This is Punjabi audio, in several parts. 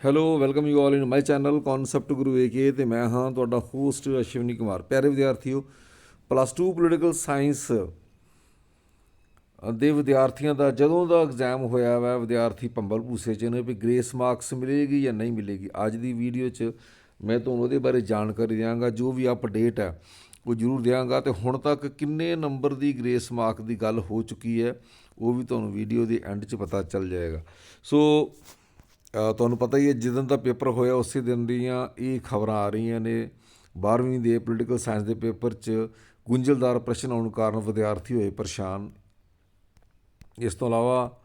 Hello welcome you all in my channel concept Guru AK ਤੇ ਮੈਂ ਹਾਂ ਤੁਹਾਡਾ ਹੋਸਟ ਅਸ਼ਵਨੀ ਕੁਮਾਰ। ਪਿਆਰੇ ਵਿਦਿਆਰਥੀਓ ਪਲੱਸ 2 ਪੋਲੀਟੀਕਲ ਸਾਇੰਸ ਦੇ ਵਿਦਿਆਰਥੀਆਂ ਦਾ ਜਦੋਂ ਦਾ ਐਗਜ਼ਾਮ ਹੋਇਆ ਵਾ, ਵਿਦਿਆਰਥੀ ਪੰਬਲ ਭੂਸੇ ਚ ਨੇ ਵੀ ਗ੍ਰੇਸ ਮਾਰਕਸ ਮਿਲੇਗੀ ਜਾਂ ਨਹੀਂ ਮਿਲੇਗੀ। ਅੱਜ ਦੀ ਵੀਡੀਓ 'ਚ ਮੈਂ ਤੁਹਾਨੂੰ ਉਹਦੇ ਬਾਰੇ ਜਾਣਕਾਰੀ ਦਿਆਂਗਾ, ਜੋ ਵੀ ਅਪਡੇਟ ਹੈ, ਉਹ ਜ਼ਰੂਰ ਦਿਆਂਗਾ। ਤੇ ਹੁਣ ਤੱਕ ਕਿੰਨੇ ਨੰਬਰ ਦੀ ਗ੍ਰੇਸ ਮਾਰਕ ਦੀ ਗੱਲ ਹੋ ਚੁੱਕੀ ਹੈ, ਉਹ ਵੀ ਤੁਹਾਨੂੰ ਵੀਡੀਓ ਦੇ ਐਂਡ 'ਚ ਪਤਾ ਚੱਲ ਜਾਏਗਾ। ਸੋ ਤੁਹਾਨੂੰ ਪਤਾ ਹੀ ਹੈ, ਜਿੱਦਣ ਦਾ ਪੇਪਰ ਹੋਇਆ, ਉਸੇ ਦਿਨ ਦੀਆਂ ਇਹ ਖਬਰਾਂ ਆ ਰਹੀਆਂ ਨੇ। 12ਵੀਂ ਦੇ ਪੋਲੀਟੀਕਲ ਸਾਇੰਸ ਦੇ ਪੇਪਰ 'ਚ ਗੁੰਝਲਦਾਰ ਪ੍ਰਸ਼ਨ ਆਉਣ ਕਾਰਨ ਵਿਦਿਆਰਥੀ ਹੋਏ ਪਰੇਸ਼ਾਨ। ਇਸ ਤੋਂ ਇਲਾਵਾ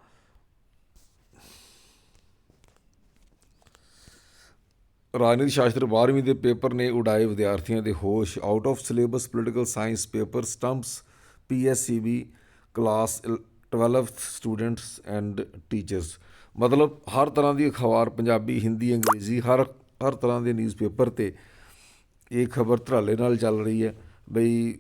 ਰਾਜਨੀਤੀ ਸ਼ਾਸਤਰ 12ਵੀਂ ਦੇ ਪੇਪਰ ਨੇ ਉਡਾਏ ਵਿਦਿਆਰਥੀਆਂ ਦੇ ਹੋਸ਼। Out of syllabus political science paper stumps PSCB class 12th students and teachers ਮਤਲਬ ਹਰ ਤਰ੍ਹਾਂ ਦੀ ਅਖਬਾਰ, ਪੰਜਾਬੀ, ਹਿੰਦੀ, ਅੰਗਰੇਜ਼ੀ, ਹਰ ਹਰ ਤਰ੍ਹਾਂ ਦੇ ਨਿਊਜ਼ਪੇਪਰ ਤੇ ਇਹ ਖਬਰ ਧਰਾਲੇ ਨਾਲ ਚੱਲ ਰਹੀ ਹੈ ਬਈ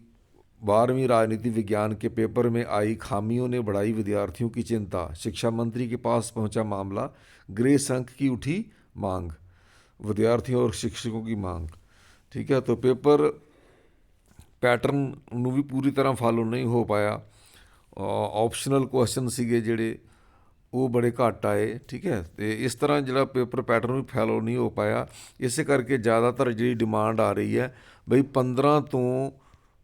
12वीं ਰਾਜਨੀਤੀ ਵਿਗਿਆਨ ਕੇ ਪੇਪਰ में ਆਈ खामियों ਨੇ बढ़ाई विद्यार्थियों ਕੀ ਚਿੰਤਾ। शिक्षा ਮੰਤਰੀ ਕੇ ਪਾਸ ਪਹੁੰਚਾ ਮਾਮਲਾ ग्रे ਸੰਖ ਕੀ उठी मांग ਵਿਦਿਆਰਥੀਆਂ ਔਰ ਸ਼ਿक्षकों ਕੀ ਮੰਗ। ਠੀਕ ਹੈ तो ਪੇਪਰ ਪੈਟਰਨ ਨੂੰ ਵੀ ਪੂਰੀ ਤਰ੍ਹਾਂ ਫਾਲੋ ਨਹੀਂ ਹੋ ਪਾਇਆ। ਆਪਸ਼ਨਲ ਕੁਐਸਚਨ ਸੀਗੇ ਜਿਹੜੇ ਉਹ ਬੜੇ ਘੱਟ ਆਏ ਠੀਕ ਹੈ? ਤੇ ਇਸ ਤਰ੍ਹਾਂ ਜਿਹੜਾ ਪੇਪਰ ਪੈਟਰਨ ਵੀ ਫੈਲੋ ਨਹੀਂ ਹੋ ਪਾਇਆ। ਇਸੇ ਕਰਕੇ ਜ਼ਿਆਦਾਤਰ ਜਿਹੜੀ ਡਿਮਾਂਡ ਆ ਰਹੀ ਹੈ ਬਈ 15 ਤੋਂ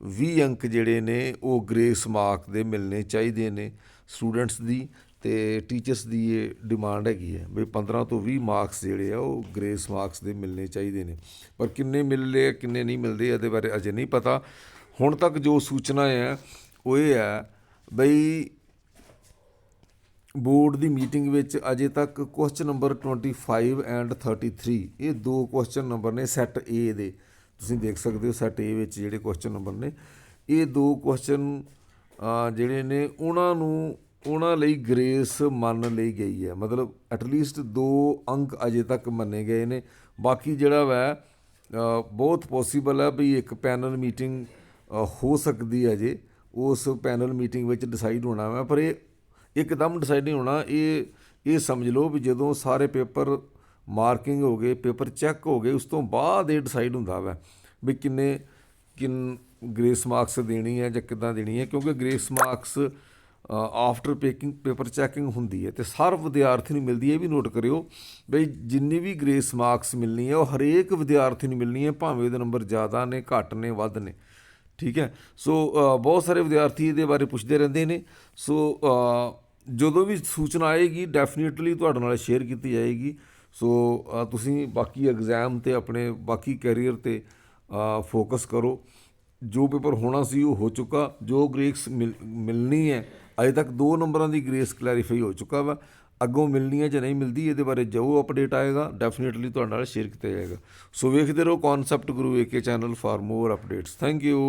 20 ਅੰਕ ਜਿਹੜੇ ਨੇ ਉਹ ਗ੍ਰੇਸ ਮਾਰਕ ਦੇ ਮਿਲਣੇ ਚਾਹੀਦੇ ਨੇ ਸਟੂਡੈਂਟਸ ਦੀ ਤੇ ਟੀਚਰਸ ਦੀ ਇਹ ਡਿਮਾਂਡ ਹੈਗੀ ਹੈ ਬਈ 15 ਤੋਂ 20 ਮਾਰਕਸ ਜਿਹੜੇ ਆ ਉਹ ਗ੍ਰੇਸ ਮਾਰਕਸ ਦੇ ਮਿਲਣੇ ਚਾਹੀਦੇ ਨੇ। ਪਰ ਕਿੰਨੇ ਮਿਲਲੇ ਆ, ਕਿੰਨੇ ਨਹੀਂ ਮਿਲਦੇ ਇਹਦੇ ਬਾਰੇ ਅਜੇ ਨਹੀਂ ਪਤਾ। ਹੁਣ ਤੱਕ ਜੋ ਸੂਚਨਾ ਹੈ ਉਹ ਇਹ ਹੈ ਬਈ ਬੋਰਡ ਦੀ ਮੀਟਿੰਗ ਵਿੱਚ ਅਜੇ ਤੱਕ ਕੁਐਸਚਨ ਨੰਬਰ 25 ਐਂਡ 33 ਇਹ ਦੋ ਕੁਐਸਚਨ ਨੰਬਰ ਨੇ ਸੈੱਟ A ਦੇ। ਤੁਸੀਂ ਦੇਖ ਸਕਦੇ ਹੋ ਸੈੱਟ A ਵਿੱਚ ਜਿਹੜੇ ਕੁਐਸਚਨ ਨੰਬਰ ਨੇ, ਇਹ ਦੋ ਕੁਐਸਚਨ ਜਿਹੜੇ ਨੇ ਉਹਨਾਂ ਨੂੰ, ਉਹਨਾਂ ਲਈ ਗ੍ਰੇਸ ਮੰਨ ਲਈ ਗਈ ਹੈ। ਮਤਲਬ ਐਟਲੀਸਟ ਦੋ ਅੰਕ ਅਜੇ ਤੱਕ ਮੰਨੇ ਗਏ ਨੇ। ਬਾਕੀ ਜਿਹੜਾ ਵੈ ਬਹੁਤ ਪੋਸੀਬਲ ਹੈ ਵੀ ਇੱਕ ਪੈਨਲ ਮੀਟਿੰਗ ਹੋ ਸਕਦੀ ਹੈ ਜੇ। ਉਸ ਪੈਨਲ ਮੀਟਿੰਗ ਵਿੱਚ ਡਿਸਾਈਡ ਹੋਣਾ ਵਾ, ਪਰ ਇਹ ਇੱਕਦਮ ਡਿਸਾਈਡ ਨਹੀਂ ਹੋਣਾ, ਇਹ ਇਹ ਸਮਝ ਲਓ ਵੀ ਜਦੋਂ ਸਾਰੇ ਪੇਪਰ ਮਾਰਕਿੰਗ ਹੋ ਗਏ, ਪੇਪਰ ਚੈੱਕ ਹੋ ਗਏ, ਉਸ ਤੋਂ ਬਾਅਦ ਇਹ ਡਿਸਾਈਡ ਹੁੰਦਾ ਵਾ ਵੀ ਕਿੰਨੇ, ਕਿੰਨ ਗ੍ਰੇਸ ਮਾਰਕਸ ਦੇਣੀ ਹੈ ਜਾਂ ਕਿੱਦਾਂ ਦੇਣੀ ਹੈ, ਕਿਉਂਕਿ grace marks after packing paper checking ਹੁੰਦੀ ਹੈ ਤੇ ਹਰ ਵਿਦਿਆਰਥੀ ਨੂੰ ਮਿਲਦੀ ਹੈ, ਇਹ ਵੀ ਨੋਟ ਕਰਿਓ ਬਈ ਜਿੰਨੀ ਵੀ ਗ੍ਰੇਸ ਮਾਰਕਸ ਮਿਲਣੀ ਹੈ, ਉਹ ਹਰੇਕ ਵਿਦਿਆਰਥੀ ਨੂੰ ਮਿਲਣੀ ਹੈ, ਭਾਵੇਂ ਉਹਦੇ ਨੰਬਰ ਜ਼ਿਆਦਾ ਨੇ, ਘੱਟ ਨੇ, ਵੱਧ ਨੇ। ਠੀਕ ਹੈ? ਸੋ ਬਹੁਤ ਸਾਰੇ ਵਿਦਿਆਰਥੀ ਇਹਦੇ ਬਾਰੇ ਪੁੱਛਦੇ ਰਹਿੰਦੇ ਨੇ। ਸੋ ਜਦੋਂ ਵੀ ਸੂਚਨਾ ਆਏਗੀ ਡੈਫੀਨਿਟਲੀ ਤੁਹਾਡੇ ਨਾਲ ਸ਼ੇਅਰ ਕੀਤੀ ਜਾਏਗੀ। ਸੋ ਤੁਸੀਂ ਬਾਕੀ ਐਗਜ਼ਾਮ ਤੇ ਆਪਣੇ ਬਾਕੀ ਕੈਰੀਅਰ ਤੇ ਫੋਕਸ ਕਰੋ। ਜੋ ਪੇਪਰ ਹੋਣਾ ਸੀ, ਉਹ ਹੋ ਚੁੱਕਾ। ਜੋ ਗ੍ਰੇਕਸ ਮਿਲ- ਮਿਲਣੀ ਹੈ, ਅਜੇ ਤੱਕ ਦੋ ਨੰਬਰਾਂ ਦੀ ਗ੍ਰੇਸ ਕਲੈਰੀਫਾਈ ਹੋ ਚੁੱਕਾ ਵਾ। ਅੱਗੋਂ ਮਿਲਣੀ ਹੈ ਜਾਂ ਨਹੀਂ ਮਿਲਦੀ, ਇਹਦੇ ਬਾਰੇ ਜੋ ਅਪਡੇਟ ਆਏਗਾ। ਡੈਫੀਨਿਟਲੀ ਤੁਹਾਡੇ ਨਾਲ ਸ਼ੇਅਰ ਕੀਤਾ ਜਾਏਗਾ। ਸੋ ਵੇਖਦੇ ਰਹੋ concept Guru AK channel for more updates thank you